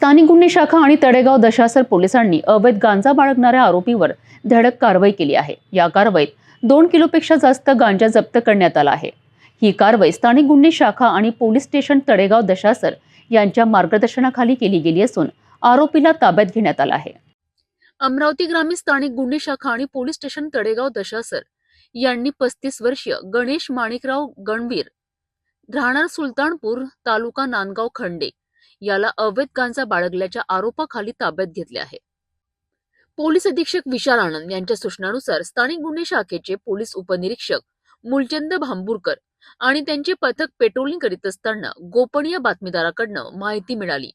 स्थानिक गुन्हे शाखा आणि तळेगाव दशासर पोलिसांनी अवैध गांजा बाळगणाऱ्या आरोपीवर धडक कारवाई केली आहे. या कारवाईत दोन किलोपेक्षा जास्त गांजा जप्त करण्यात आला आहे. ही कारवाई स्थानिक गुन्हे शाखा आणि पोलीस स्टेशन तडेगाव दशासर यांच्या मार्गदर्शनाखाली केली गेली असून आरोपीला ताब्यात घेण्यात आला आहे. अमरावती ग्रामीण स्थानिक गुन्हे शाखा आणि पोलीस स्टेशन तडेगाव दशासर यांनी पस्तीस वर्षीय गणेश माणिकराव गणवीर राहणार सुलतानपूर तालुका नांदगाव खंडे. याला अवैध गांजा बाळगल्याच्या आरोपाखाली ताब्यात घेतले आहे. पोलीस अधीक्षक विशाल आनंद यांच्या सूचनानुसार स्थानिक गुन्हे शाखेचे पोलीस उपनिरीक्षक मुलचंद भांबूरकर आणि त्यांचे पथक पेट्रोलिंग करीत असताना गोपनीय बातमीदाराकडनं माहिती मिळाली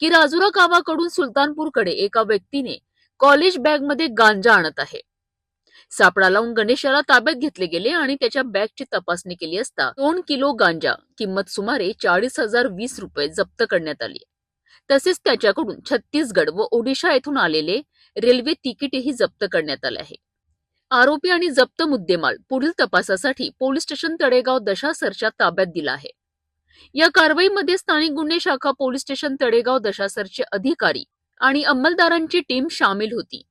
की राजुरा गावाकडून सुलतानपूरकडे एका व्यक्तीने कॉलेज बॅगमध्ये गांजा आणत आहे. सापळा लावून गणेशाला ताब्यात घेतले गेले आणि त्याच्या बॅगची तपासणी केली असता दोन किलो गांजा किंमत सुमारे चाळीस हजार वीस रुपये जप्त करण्यात आली. तसेच त्याच्याकडून छत्तीसगड व ओडिशा येथून आलेले रेल्वे तिकीटही जप्त करण्यात आले आहे. आरोपी आणि जप्त मुद्देमाल पुढील तपासासाठी पोलीस स्टेशन तळेगाव दशासरच्या ताब्यात दिला आहे. या कारवाईमध्ये स्थानिक गुन्हे शाखा पोलीस स्टेशन तळेगाव दशासरचे अधिकारी आणि अंमलदारांची टीम सामील होती.